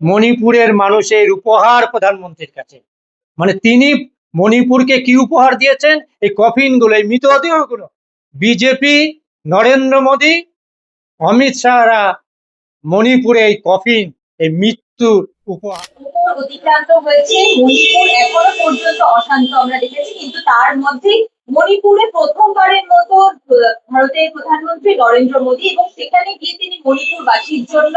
মণিপুরের মানুষের উপহার প্রধানমন্ত্রীর কাছে। মানে তিনি মণিপুরকে কি উপহার দিয়েছেন? এই কফিনগুলো এই মৃতদেহগুলো বিজেপি, নরেন্দ্র মোদী, অমিত শাহরা মণিপুরে এই কফিন, এই মৃত্যুর উপহার। অতিক্রান্ত হয়েছে প্রধানমন্ত্রী নরেন্দ্র মোদী এবং সেখানে গিয়ে তিনি মণিপুরবাসীর জন্য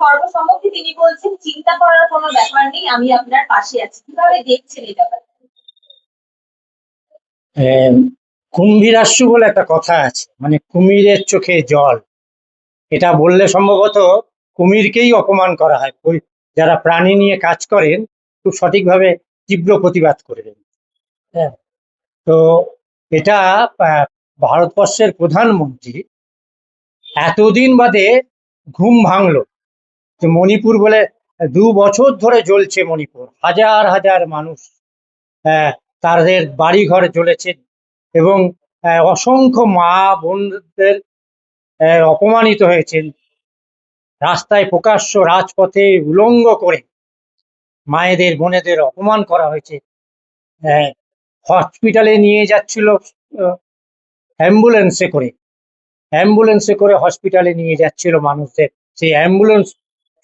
সর্বসম্মতি তিনি বলছেন, চিন্তা করার কোনো ব্যাপার নেই, আমি আপনার পাশে আছি। কীভাবে দেখছেন এই কুম্ভীরাস্যু বলে একটা কথা আছে মানে কুমিরের চোখে জল। এটা বললে সম্ভবত কুমিরকেই অপমান করা হয়। যারা প্রাণী নিয়ে কাজ করেন, খুব সঠিকভাবে তীব্র প্রতিবাদ করবেন হ্যাঁ তো এটা ভারতবর্ষের প্রধানমন্ত্রী এতদিন বাদে ঘুম ভাঙলো। যে মণিপুর বলে দু বছর ধরে জ্বলছে মণিপুর। হাজার হাজার মানুষ আহ, তাদের বাড়ি ঘরে জ্বলেছে এবং অসংখ্য মা বোনদের অপমানিত হয়েছেন। রাস্তায় প্রকাশ্য রাজপথে উলঙ্গ করে মায়েদের বোনেদের অপমান করা হয়েছে। হসপিটালে নিয়ে যাচ্ছিল অ্যাম্বুলেন্সে করে। অ্যাম্বুলেন্সে করে হসপিটালে নিয়ে যাচ্ছিল মানুষদের। সেই অ্যাম্বুলেন্স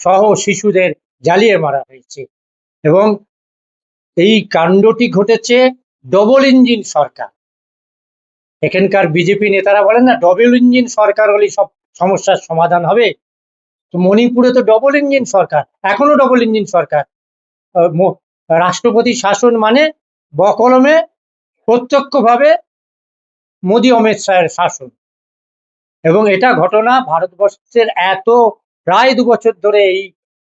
সহ শিশুদের জ্বালিয়ে মারা হয়েছে। এবং এই কাণ্ডটি ঘটেছে ডবল ইঞ্জিন সরকার। এখানকার বিজেপি নেতারা বলেন না ডবল ইঞ্জিন সরকার হলে সব সমস্যার সমাধান হবে। তো মণিপুরে তো ডবল ইঞ্জিন সরকার, এখনও ডবল ইঞ্জিন সরকার। রাষ্ট্রপতি শাসন মানে বকলমে প্রত্যক্ষভাবে মোদী অমিত শাহের শাসন। এবং এটা ঘটনা ভারতবর্ষের এত প্রায় দু বছর ধরে এই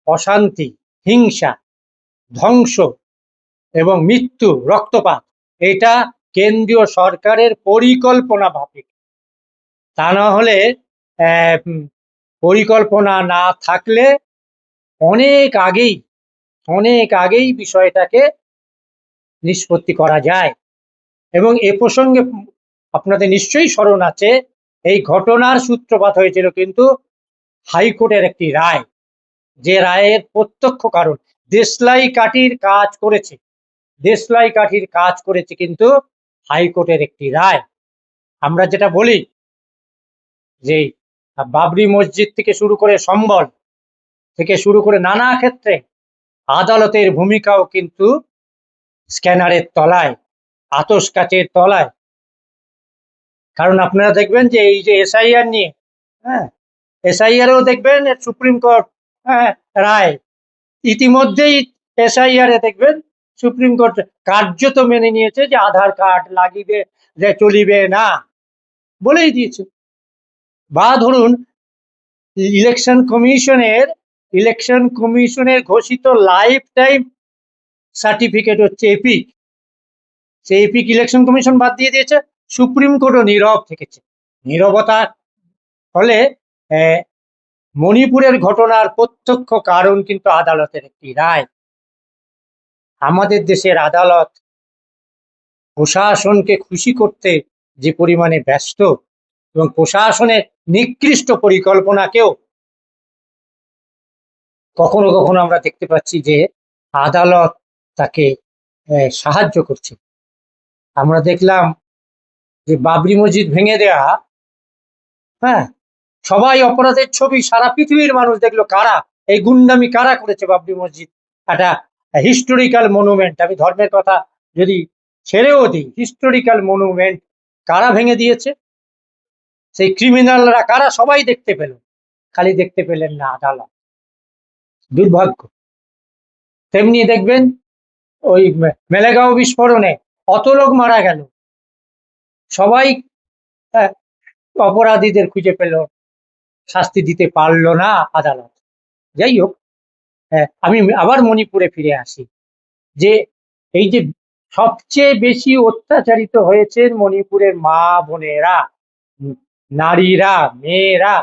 অশান্তি, হিংসা, ধ্বংস এবং মৃত্যু, রক্তপাত, এটা কেন্দ্রীয় সরকারের পরিকল্পনা ভাবে। তা না হলে পরিকল্পনা না থাকলে অনেক আগেই অনেক আগেই বিষয়টাকে নিষ্পত্তি করা যায়। এবং এ প্রসঙ্গে আপনাদের নিশ্চয়ই স্মরণ আছে, এই ঘটনার সূত্রপাত হয়েছিল কিন্তু হাইকোর্টের একটি রায়, যে রায়ের প্রত্যক্ষ কারণ, দেশলাই কাঠির কাজ করেছে, দেশলাই কাঠির কাজ করেছে কিন্তু হাইকোর্টের একটি রায়। আমরা যেটা বলি, যে বাবরি মসজিদ থেকে শুরু করে সম্বল থেকে শুরু করে নানা ক্ষেত্রে আদালতের ভূমিকাও কিন্তু স্ক্যানারের তলায়, আতস কাচের তলায়। কারণ আপনারা দেখবেন যে এই যে এসআইআর নিয়ে হ্যাঁ এসআইআরও দেখবেন সুপ্রিম কোর্ট হ্যাঁ রায়। ইতিমধ্যেই এসআইআর দেখবেন সুপ্রিম কোর্ট কার্যত মেনে নিয়েছে যে আধার কার্ড লাগিবে যে চলিবে না। বলেই দিয়েছে। বা ধরুন ইলেকশন কমিশনের ইলেকশন কমিশনের ঘোষিত লাইফ টাইম সার্টিফিকেট হচ্ছে এপিক সেই এপিক ইলেকশন কমিশন বাদ দিয়ে দিয়েছে। সুপ্রিম কোর্টও নীরব থেকেছে। নীরবতা ফলে মণিপুরের ঘটনার প্রত্যক্ষ কারণ কিন্তু আদালতের একটি রায়। আমাদের দেশের আদালত প্রশাসনকে খুশি করতে যে পরিমাণে ব্যস্ত এবং প্রশাসনের নিকৃষ্ট পরিকল্পনাকেও কখনো কখনো আমরা দেখতে পাচ্ছি যে আদালত তাকে সাহায্য করছে। আমরা দেখলাম যে বাবরি মসজিদ ভেঙে দেয়া হ্যাঁ সবাই অপরাধের ছবি, সারা পৃথিবীর মানুষ দেখল কারা, এই গুন্ডামি কারা করেছে বাবরি মসজিদ? একটা হিস্টোরিক্যাল মনুমেন্ট আমি ধর্মের কথা যদি ছেড়েও দিই হিস্টোরিক্যাল মনুমেন্ট কারা ভেঙে দিয়েছে? সেই ক্রিমিনালরা কারা সবাই দেখতে পেল, খালি দেখতে পেলেন না আদালত। দুর্ভাগ্য। তেমনি দেখবেন ওই মেলেগাঁও বিস্ফোরণে অত লোক মারা গেল। সবাই অপরাধীদের খুঁজে পেল শাস্তি দিতে পারল না আদালত। যাই হোক আহ, আমি আবার মণিপুরে ফিরে আসি। যে এই যে সবচেয়ে বেশি অত্যাচারিত হয়েছে মণিপুরের মা বোনেরা নারীরা মেয়েরা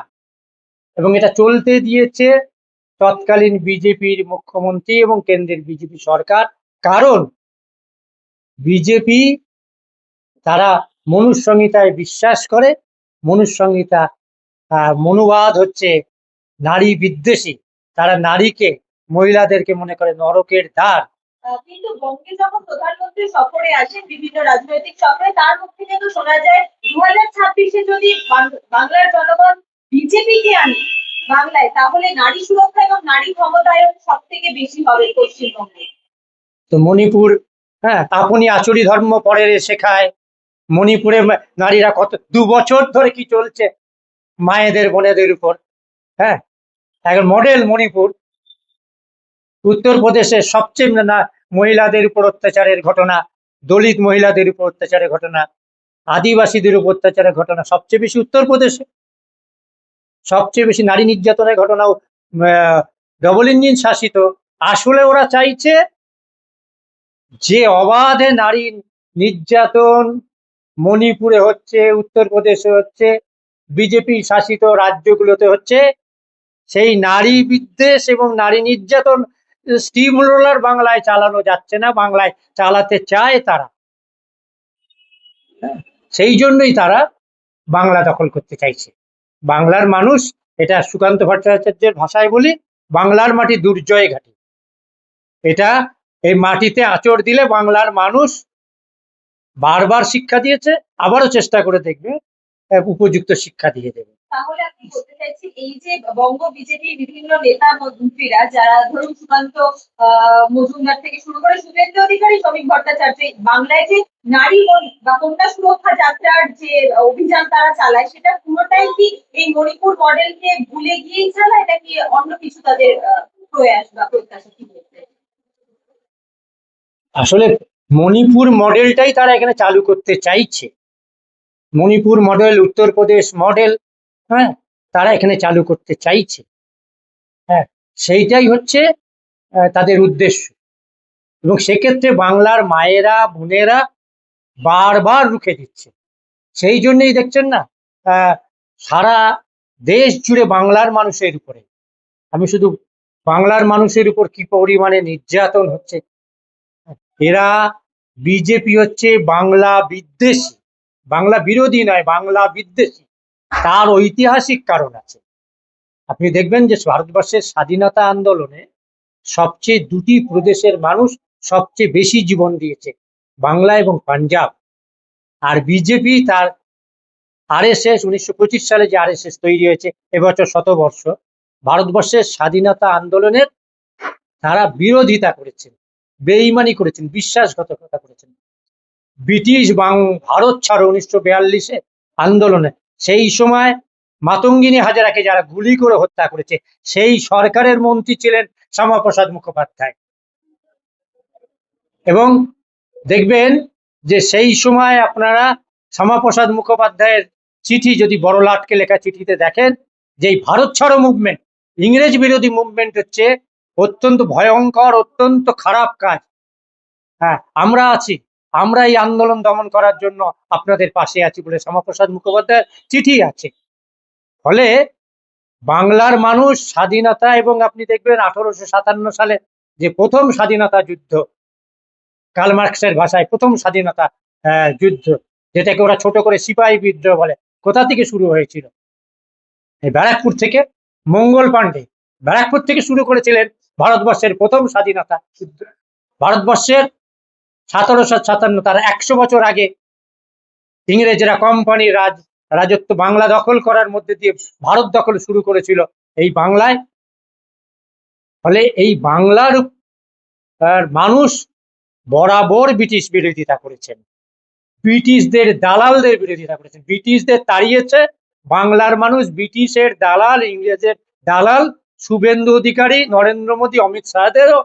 এবং এটা চলতে দিয়েছে তৎকালীন বিজেপির মুখ্যমন্ত্রী এবং কেন্দ্রের বিজেপি সরকার। কারণ বিজেপি তারা মনুসংহিতায় বিশ্বাস করে মনুসংহিতা মনুবাদ হচ্ছে নারী বিদ্বেষী। তারা নারীকে মহিলাদেরকে মনে করে নরকের দ্বার। কিন্তু বঙ্গে যখন প্রধানমন্ত্রী সফরে আসেন বিভিন্ন রাজনৈতিক সফরে তার মুখ থেকে তো শোনা যায় দু হাজার ছাব্বিশে যদি বাংলার জনগণ বিজেপি আনে বাংলায় তাহলে নারী সুরক্ষা এবং নারী ক্ষমতায়ন সব থেকে বেশি হবে পশ্চিমবঙ্গে। তো মণিপুর হ্যাঁ আপনি আচুরি ধর্ম পরে শেখায়। মণিপুরে নারীরা কত দু বছর ধরে কি চলছে? মায়েদের বোনেদের উপর হ্যাঁ? এখন মডেল মণিপুর, উত্তরপ্রদেশের সবচেয়ে না, মহিলাদের উপর অত্যাচারের ঘটনা, দলিত মহিলাদের উপর অত্যাচারের ঘটনা, আদিবাসীদের উপর অত্যাচারের ঘটনা সবচেয়ে বেশি উত্তরপ্রদেশে। সবচেয়ে বেশি নারী নির্যাতনের ঘটনাও ডবল ইঞ্জিন শাসিত। আসলে ওরা চাইছে যে অবাধে নারী নির্যাতন মণিপুরে হচ্ছে, উত্তরপ্রদেশে হচ্ছে বিজেপি শাসিত রাজ্যগুলোতে হচ্ছে সেই নারী বিদ্বেষ এবং নারী নির্যাতন স্টিম রোলার বাংলায় চালানো যাচ্ছে না বাংলায় চালাতে চায় তারা। হ্যাঁ, সেই জন্যই তারা বাংলা দখল করতে চাইছে। বাংলার মানুষ এটা সুকান্ত ভট্টাচার্যের ভাষায় বলি বাংলার মাটি দুর্জয় ঘাটি। এটা এই মাটিতে আচর দিলে বাংলার মানুষ বারবার শিক্ষা দিয়েছে আবারও চেষ্টা করে দেখবে উপযুক্ত শিক্ষা দিয়ে দেবে। তাহলে আপনি বলতে চাইছেন এই যে বঙ্গ বিজেপির বিভিন্ন নেতা মন্ত্রীরা যারা ধরুন সুকান্ত মজুমদার থেকে শুরু করে শুভেন্দু অধিকারী শ্রমিক ভট্টাচার্য বাংলায় যে নারী বা কন্যা সুরক্ষা যাত্রার যে অভিযান তারা চালায় সেটা পুরোটাই কি এই মণিপুর মডেলকে ভুলে গিয়েই চালায় নাকি অন্য কিছু তাদের প্রয়াস বা প্রত্যাশা কি আসলে মণিপুর মডেলটাই তারা এখানে চালু করতে চাইছে। মণিপুর মডেল উত্তরপ্রদেশ মডেল হ্যাঁ তারা এখানে চালু করতে চাইছে। হ্যাঁ সেইটাই হচ্ছে তাদের উদ্দেশ্য। এবং সেক্ষেত্রে বাংলার মায়েরা, বোনেরা বারবার রুখে দিচ্ছে। সেই জন্যই দেখছেন না সারা দেশ জুড়ে বাংলার মানুষের উপরে। আমি শুধু বাংলার মানুষের উপর কি পরিমাণে নির্যাতন হচ্ছে? এরা, বিজেপি হচ্ছে বাংলা বিদ্বেষী। বাংলা বিরোধী নয়, বাংলা বিদ্বেষী। তার ঐতিহাসিক কারণ আছে। আপনি দেখবেন যে ভারতবর্ষের স্বাধীনতা আন্দোলনে সবচেয়ে দুটি প্রদেশের মানুষ সবচেয়ে বেশি জীবন দিয়েছে, বাংলা এবং পাঞ্জাব। আর বিজেপি তার আরএসএস, উনিশশো পঁচিশ সালে যে আরএসএস তৈরি হয়েছে, এবছর শতবর্ষ। ভারতবর্ষের স্বাধীনতা আন্দোলনের তারা বিরোধিতা করেছেন, বেইমানি করেছেন, বিশ্বাসঘাতকতা করেছেন। ব্রিটিশ বাং ভারত ছাড়ো উনিশশো বিয়াল্লিশে আন্দোলনে। সেই সময় মাতঙ্গিনী হাজারাকে যারা গুলি করে হত্যা করেছে, সেই সরকারের মন্ত্রী ছিলেন শ্যামাপ্রসাদ মুখোপাধ্যায়। এবং দেখবেন যে সেই সময় আপনারা শ্যামাপ্রসাদ মুখোপাধ্যায়ের চিঠি যদি বড় লাটকে লেখা চিঠিতে দেখেন, যে ভারত ছাড়ো মুভমেন্ট ইংরেজ বিরোধী মুভমেন্ট হচ্ছে অত্যন্ত ভয়ঙ্কর, অত্যন্ত খারাপ কাজ। হ্যাঁ আমরা আছি। আমরা এই আন্দোলন দমন করার জন্য আপনাদের পাশে আছি বলে শ্যামাপ্রসাদ মুখোপাধ্যায়ের চিঠি আছে। ফলে বাংলার মানুষ স্বাধীনতা এবং আপনি দেখবেন আঠারোশো সাতান্ন সালে যে প্রথম স্বাধীনতা যুদ্ধ, কার্ল মার্কসের ভাষায় প্রথম স্বাধীনতা যুদ্ধ, যেটাকে ওরা ছোট করে সিপাহী বিদ্রোহ বলে, কোথা থেকে শুরু হয়েছিল? এই ব্যারাকপুর থেকে মঙ্গল পাণ্ডে। ব্যারাকপুর থেকে শুরু করেছিলেন ভারতবর্ষের প্রথম স্বাধীনতা যুদ্ধ। ভারতবর্ষের সতেরোশো সাতান্ন তার একশো বছর আগে ইংরেজরা কোম্পানি রাজ, রাজত্ব বাংলা দখল করার মধ্যে দিয়ে ভারত দখল শুরু করেছিল। এই বাংলায়, ফলে এই বাংলার মানুষ বরাবর ব্রিটিশ বিরোধিতা করেছেন। ব্রিটিশদের দালালদের বিরোধিতা করেছেন। ব্রিটিশদের তাড়িয়েছে বাংলার মানুষ, ব্রিটিশের দালাল, ইংরেজের দালাল, শুভেন্দু অধিকারী, নরেন্দ্র মোদী, অমিত শাহদেরও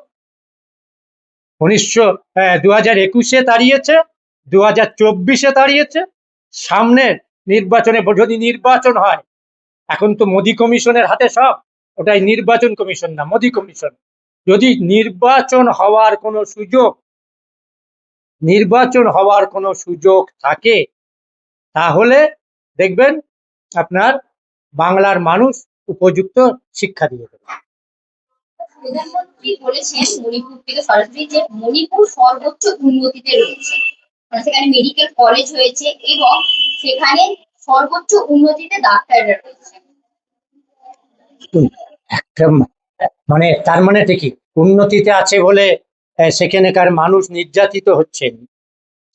উনিশশো দু হাজার একুশে তাড়িয়েছে দু হাজার চব্বিশে তাড়িয়েছে সামনের নির্বাচনে যদি নির্বাচন হয়, এখন তো মোদী কমিশনের হাতে সব, ওটাই নির্বাচন কমিশন না, মোদী কমিশন। যদি নির্বাচন হওয়ার কোনো সুযোগ, নির্বাচন হওয়ার কোনো সুযোগ থাকে, তাহলে দেখবেন আপনার বাংলার মানুষ উপযুক্ত শিক্ষা দিয়ে দেবে। প্রধানমন্ত্রী বলেছেন মণিপুর থেকে সরাসরি যে মণিপুর সর্বোচ্চ উন্নতিতে রয়েছে। সেখানে মেডিকেল কলেজ হয়েছে এবং সেখানে সর্বোচ্চ উন্নতিতে ডাক্তাররা রয়েছে। মানে তার মানে কি? উন্নতিতে আছে বলে সেখানকার মানুষ নির্যাতিত হচ্ছেন।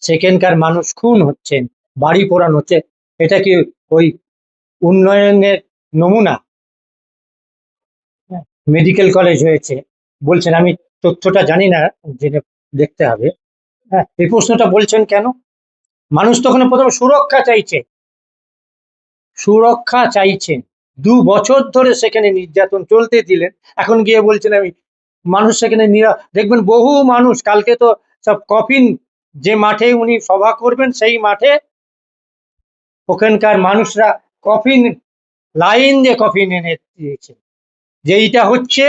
সেখানকার মানুষ খুন হচ্ছেন। বাড়ি পোড়ানো হচ্ছে। এটা কি ওই উন্নয়নের নমুনা? মেডিকেল কলেজ হয়েছে। বলছেন, আমি তথ্যটা জানি না, জেনে দেখতে হবে। হ্যাঁ এই প্রশ্নটা বলছেন কেন? মানুষ তো ওখানে প্রথমে সুরক্ষা চাইছে। সুরক্ষা চাইছেন দু বছর ধরে সেখানে নির্যাতন চলতে দিলেন। এখন গিয়ে বলছেন, আমি মানুষ সেখানে নিরা দেখবেন, বহু মানুষ, কালকে তো সব কফিন যে মাঠে উনি সভা করবেন, সেই মাঠে ওখানকার মানুষরা কফিন, লাইন দিয়ে কফিন এনে দিয়েছে। যে এইটা হচ্ছে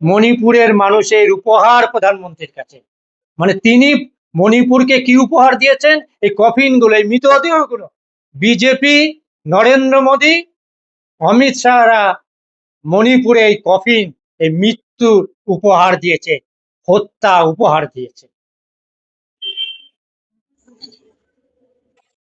মণিপুরের মানুষের উপহার প্রধানমন্ত্রীর কাছে। মানে তিনি মণিপুরকে কি উপহার দিয়েছেন? এই কফিনগুলো এই মৃতদেহগুলো বিজেপি, নরেন্দ্র মোদী, অমিত শাহরা মণিপুরে এই কফিন, এই মৃত্যু উপহার দিয়েছে, হত্যা উপহার দিয়েছে।